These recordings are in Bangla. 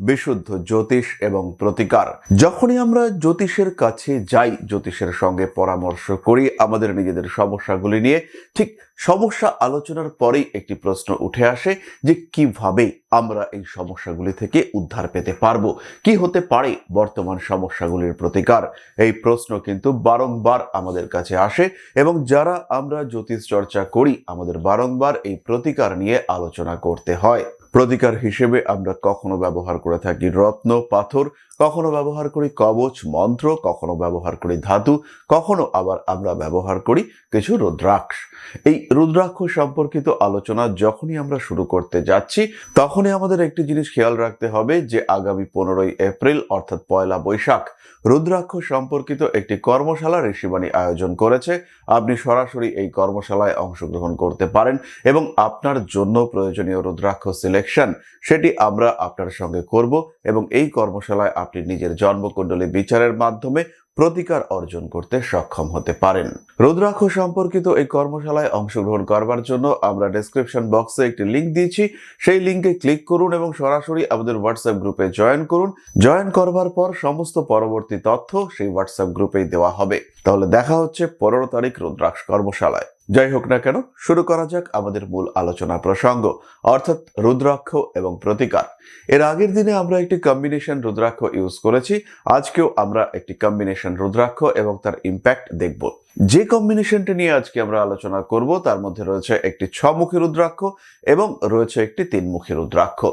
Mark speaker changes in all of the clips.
Speaker 1: বিশুদ্ধ জ্যোতিষ এবং প্রতিকার। যখনই আমরা জ্যোতিষের কাছে যাই, জ্যোতিষের সঙ্গে পরামর্শ করি, আমাদের নিজেদের সমস্যাগুলি নিয়ে, ঠিক সমস্যা আলোচনার পরেই একটি প্রশ্ন উঠে আসে যে, কীভাবে আমরা এই সমস্যাগুলি থেকে উদ্ধার পেতে পারব? কি হতে পারে বর্তমান সমস্যাগুলির প্রতিকার? এই প্রশ্ন কিন্তু বারংবার আমাদের কাছে আসে এবং যারা আমরা জ্যোতিষ চর্চা করি, আমাদের বারংবার এই প্রতিকার নিয়ে আলোচনা করতে হয়। প্রতিকার হিসেবে আমরা কখনো ব্যবহার করে থাকি। রত্ন পাথর কখনো ব্যবহার করি কবচ, মন্ত্র, কখনো ব্যবহার করি ধাতু, কখনো আবার আমরা ব্যবহার করি কিছু রুদ্রাক্ষ। এই রুদ্রাক্ষ সম্পর্কিত আলোচনা যখনই আমরা শুরু করতে যাচ্ছি, তখনই আমাদের একটি জিনিস খেয়াল রাখতে হবে যে আগামী পনেরোই এপ্রিল, অর্থাৎ পয়লা বৈশাখ, রুদ্রাক্ষ সম্পর্কিত একটি কর্মশালা ঋষিবাণী আয়োজন করেছে। আপনি সরাসরি এই কর্মশালায় অংশগ্রহণ করতে পারেন এবং আপনার জন্য প্রয়োজনীয় রুদ্রাক্ষ সিলেকশন সেটি আমরা আপনার সঙ্গে করব এবং এই কর্মশালায় আপনি নিজের জন্মকুণ্ডলী বিচারের মাধ্যমে প্রতিকার অর্জন করতে সক্ষম হতে পারেন। রুদ্রাক্ষ সম্পর্কিত এই কর্মশালায় অংশগ্রহণ করবার জন্য আমরা ডেসক্রিপশন বক্সে একটি লিংক দিয়েছি। সেই লিঙ্কে ক্লিক করুন এবং সরাসরি আমাদের হোয়াটসঅ্যাপ গ্রুপে জয়েন করুন। জয়েন করবার পর সমস্ত পরবর্তী তথ্য সেই হোয়াটসঅ্যাপ গ্রুপেই দেওয়া হবে। তাহলে দেখা হচ্ছে পনেরো তারিখ রুদ্রাক্ষ কর্মশালায়। যাই হোক না কেন, শুরু করা যাক আমাদের মূল আলোচনা প্রসঙ্গ, অর্থাৎ রুদ্রাক্ষ এবং প্রতিকার। এর আগের দিনে আমরা একটি কম্বিনেশন রুদ্রাক্ষ ইউজ করেছি। আজকেও আমরা একটি কম্বিনেশন রুদ্রাক্ষ এবং তার ইম্প্যাক্ট দেখব। যে কম্বিনেশনটি নিয়ে আজকে আমরা আলোচনা করব, তার মধ্যে রয়েছে একটি ছমুখী রুদ্রাক্ষ এবং রয়েছে একটি তিনমুখী রুদ্রাক্ষ।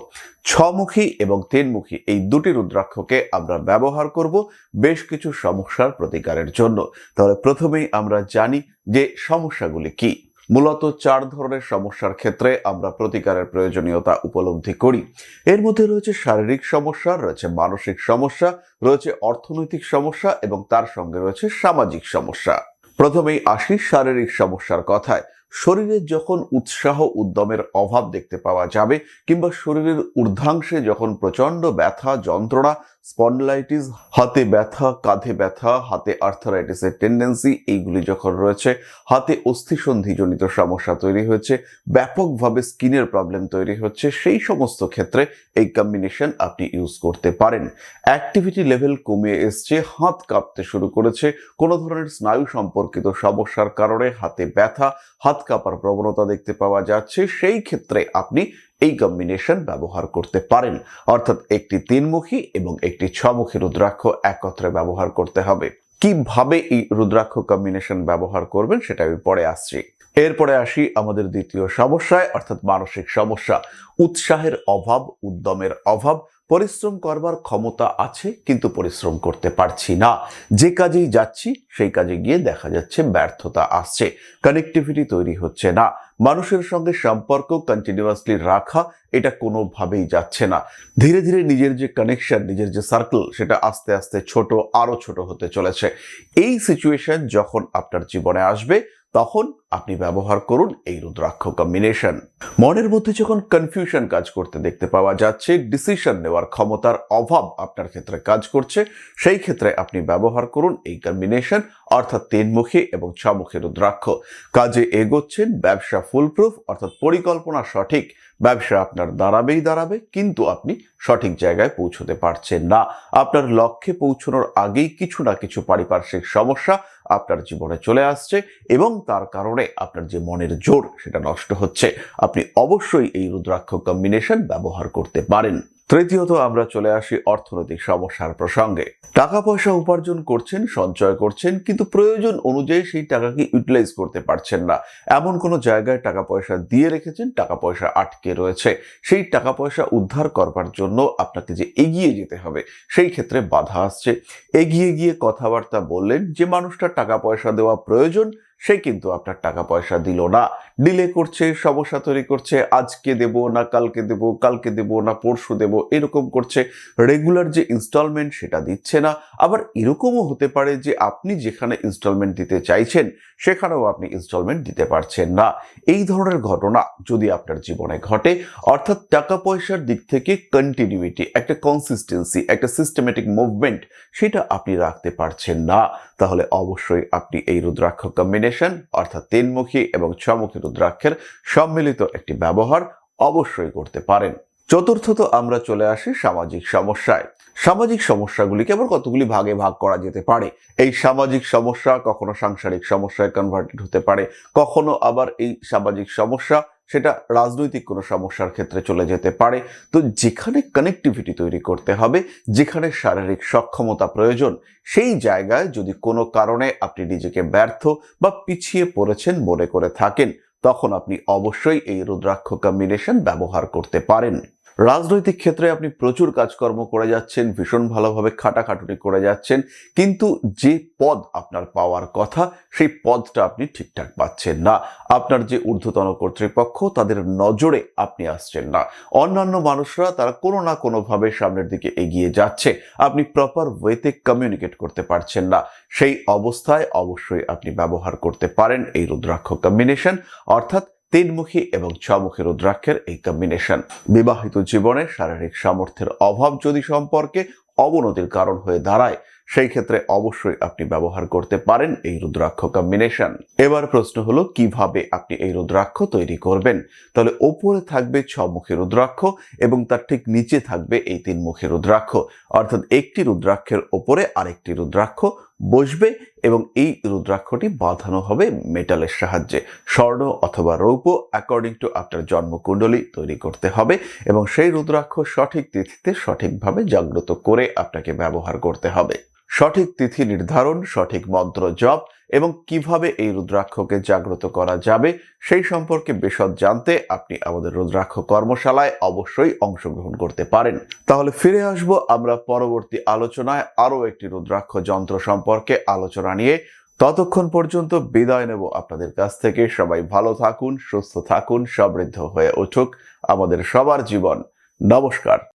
Speaker 1: ছমুখী এবং তিনমুখী এই দুটি রুদ্রাক্ষকে আমরা ব্যবহার করব বেশ কিছু সমস্যার প্রতিকারের জন্য। তাহলে প্রথমেই আমরা জানি যে সমস্যাগুলি কি। মূলত চার ধরনের সমস্যার ক্ষেত্রে আমরা প্রতিকারের প্রয়োজনীয়তা উপলব্ধি করি। এর মধ্যে রয়েছে শারীরিক সমস্যা, রয়েছে মানসিক সমস্যা, রয়েছে অর্থনৈতিক সমস্যা এবং তার সঙ্গে রয়েছে সামাজিক সমস্যা। প্রথমেই আসি শারীরিক সমস্যার কথায়। শরীরে যখন উৎসাহ উদ্যমের অভাব দেখতে পাওয়া যাবে কিংবা শরীরের ঊর্ধ্বাংশে যখন প্রচণ্ড ব্যথা, যন্ত্রণা স্পন্ডলাইটিস, হাতে ব্যথা, কাঁধে ব্যথা, হাতে আর্থারাইটিসের টেন্ডেন্সি এইগুলি যখন রয়েছে, হাতে অস্থিসন্ধিজনিত সমস্যা তৈরি হয়েছে ব্যাপকভাবে স্কিনের প্রবলেম তৈরি হচ্ছে, সেই সমস্ত ক্ষেত্রে এই কম্বিনেশন আপনি ইউজ করতে পারেন। অ্যাক্টিভিটি লেভেল কমে এসছে, হাত কাঁপতে শুরু করেছে, কোনো ধরনের স্নায়ু সম্পর্কিত সমস্যার কারণে হাতে ব্যথা, হাত কাঁপার প্রবণতা দেখতে পাওয়া যাচ্ছে, সেই ক্ষেত্রে আপনি এই কম্বিনেশন ব্যবহার করতে পারেন। অর্থাৎ একটি তিনমুখী এবং একটি ছমুখী রুদ্রাক্ষ একত্রে ব্যবহার করতে হবে। কীভাবে এই রুদ্রাক্ষ কম্বিনেশন ব্যবহার করবেন সেটা আমি পরে আসছি। এরপরে আসি আমাদের দ্বিতীয় সমস্যায়, অর্থাৎ মানসিক সমস্যা। উৎসাহের অভাব, উদ্যমের অভাব পরিশ্রম করবার ক্ষমতা আছে, কিন্তু পরিশ্রম করতে পারছি না। যে কাজেই যাচ্ছি, সেই কাজে গিয়ে দেখা যাচ্ছে ব্যর্থতা আসছে। কানেক্টিভিটি তৈরি হচ্ছে না। মানুষের সঙ্গে সম্পর্ক কন্টিনিউয়াসলি রাখা, এটা কোনোভাবেই যাচ্ছে না। ধীরে ধীরে নিজের যে কানেকশন নিজের যে সার্কেল সেটা আস্তে আস্তে ছোট আরও ছোট হতে চলেছে। এই সিচুয়েশন যখন আপনার জীবনে আসবে তখন আপনি ব্যবহার করুন এই রুদ্রাক্ষ কম্বিনেশন মনের মধ্যে যখন কনফিউশন কাজ করতে দেখতে পাওয়া যাচ্ছে ডিসিশন নেওয়ার ক্ষমতার অভাব আপনার ক্ষেত্রে কাজ করছে, সেই ক্ষেত্রে আপনি ব্যবহার করুন এই কম্বিনেশন অর্থাৎ তিনমুখী এবং ছমুখী রুদ্রাক্ষ। কাজে এগোচ্ছেন, ব্যবসা ফুলপ্রুফ অর্থাৎ পরিকল্পনা সঠিক। ব্যবসা আপনার দাঁড়াবেই দাঁড়াবে, কিন্তু আপনি সঠিক জায়গায় পৌঁছতে পারছেন না। আপনার লক্ষ্যে পৌঁছানোর আগেই কিছু না কিছু পারিপার্শ্বিক সমস্যা আপনার জীবনে চলে আসছে এবং তার কারণে আপনার যে মনের জোর সেটা নষ্ট হচ্ছে। আপনি অবশ্যই এই রুদ্রাক্ষ কম্বিনেশন ব্যবহার করতে পারেন। তৃতীয়ত আমরা চলে আসি অর্থনৈতিক সমস্যার প্রসঙ্গে। টাকা পয়সা উপার্জন করছেন, সঞ্চয় করছেন, কিন্তু প্রয়োজন অনুযায়ী সেই টাকাকে ইউটিলাইজ করতে পারছেন না। এমন কোনো জায়গায় টাকা পয়সা দিয়ে রেখেছেন টাকা পয়সা আটকে রয়েছে। সেই টাকা পয়সা উদ্ধার করবার জন্য আপনাকে যে এগিয়ে যেতে হবে, সেই ক্ষেত্রে বাধা আসছে। এগিয়ে গিয়ে কথাবার্তা বললেন যে মানুষটা টাকা পয়সা দেওয়া প্রয়োজন সে কিন্তু আপনার টাকা পয়সা দিল না। ডিলে করছে, সমস্যা তৈরি করছে, আজকে দেব না কালকে দেব কালকে দেব না পরশু দেব, এরকম করছে। রেগুলার যে ইনস্টলমেন্ট সেটা দিচ্ছে না। আবার এরকমও হতে পারে যে আপনি যেখানে ইনস্টলমেন্ট দিতে চাইছেন, সেখানেও আপনি ইনস্টলমেন্ট দিতে পারছেন না। এই ধরনের ঘটনা যদি আপনার জীবনে ঘটে, অর্থাৎ টাকা পয়সার দিক থেকে কন্টিনিউইটি একটা কনসিস্টেন্সি একটা সিস্টেমেটিক মুভমেন্ট সেটা আপনি রাখতে পারছেন না, তাহলে অবশ্যই আপনি এই রুদ্রাক্ষ কম্বিনেশন অর্থাৎ তিনমুখী এবং ছমুখী রুদ্রাক্ষের সম্মিলিত একটি ব্যবহার অবশ্যই করতে পারেন। চতুর্থত আমরা চলে আসি সামাজিক সমস্যায়। সামাজিক সমস্যাগুলিকে আবার কতগুলি ভাগে ভাগ করা যেতে পারে? এই সামাজিক সমস্যা কখনো সাংসারিক সমস্যায় কনভার্টেড হতে পারে, কখনো আবার এই সামাজিক সমস্যা সেটা রাজনৈতিক কোনো সমস্যার ক্ষেত্রে চলে যেতে পারে। তো যেখানে কানেকটিভিটি তৈরি করতে হবে, যেখানে শারীরিক সক্ষমতা প্রয়োজন, সেই জায়গায় যদি কোনো কারণে আপনি নিজেকে ব্যর্থ বা পিছিয়ে পড়েছেন মনে করে থাকেন, তখন আপনি অবশ্যই এই রুদ্রাক্ষ কম্বিনেশন ব্যবহার করতে পারেন। রাজনৈতিক ক্ষেত্রে আপনি প্রচুর কাজকর্ম করে যাচ্ছেন, ভীষণ ভালোভাবে খাটাখাটুনি করে যাচ্ছেন, কিন্তু যে পদ আপনার পাওয়ার কথা, সেই পদটা আপনি ঠিকঠাক পাচ্ছেন না। আপনার যে ঊর্ধ্বতন কর্তৃপক্ষ, তাদের নজরে আপনি আসছেন না। অন্যান্য মানুষরা, তারা কোনো না কোনোভাবে সামনের দিকে এগিয়ে যাচ্ছে। আপনি প্রপার ওয়েতে কমিউনিকেট করতে পারছেন না। সেই অবস্থায় অবশ্যই আপনি ব্যবহার করতে পারেন এই রুদ্রাক্ষ কম্বিনেশন অর্থাৎ তিনমুখী এবং ছমুখী রুদ্রাক্ষের এই কম্বিনেশন বিবাহিত জীবনে শারীরিক সামর্থ্যের অভাব যদি সম্পর্কে অবনতির কারণ হয়ে দাঁড়ায় সেই ক্ষেত্রে অবশ্যই আপনি ব্যবহার করতে পারেন এই রুদ্রাক্ষ কম্বিনেশন এবার প্রশ্ন হলো, কীভাবে আপনি এই রুদ্রাক্ষ তৈরি করবেন? তাহলে ওপরে থাকবে ছমুখী রুদ্রাক্ষ এবং তার ঠিক নিচে থাকবে এই তিন তিনমুখী রুদ্রাক্ষ। অর্থাৎ একটি রুদ্রাক্ষের ওপরে আরেকটি রুদ্রাক্ষ বসবে এবং এই রুদ্রাক্ষটি বাঁধানো হবে মেটালের সাহায্যে। স্বর্ণ অথবা রৌপ্য অ্যাকর্ডিং টু আপনার জন্মকুণ্ডলী তৈরি করতে হবে এবং সেই রুদ্রাক্ষ সঠিক তিথিতে সঠিকভাবে জাগ্রত করে আপনাকে ব্যবহার করতে হবে। সঠিক তিথি নির্ধারণ, সঠিক মন্ত্র জপ এবং কীভাবে এই রুদ্রাক্ষকে জাগ্রত করা যাবে সেই সম্পর্কে বিশদ জানতে আপনি আমাদের রুদ্রাক্ষ কর্মশালায় অবশ্যই অংশগ্রহণ করতে পারেন। তাহলে ফিরে আসব আমরা পরবর্তী আলোচনায় আরও একটি রুদ্রাক্ষ যন্ত্র সম্পর্কে আলোচনা নিয়ে। ততক্ষণ পর্যন্ত বিদায় নেব আপনাদের কাছ থেকে। সবাই ভালো থাকুন, সুস্থ থাকুন, সমৃদ্ধ হয়ে উঠুক আমাদের সবার জীবন। নমস্কার।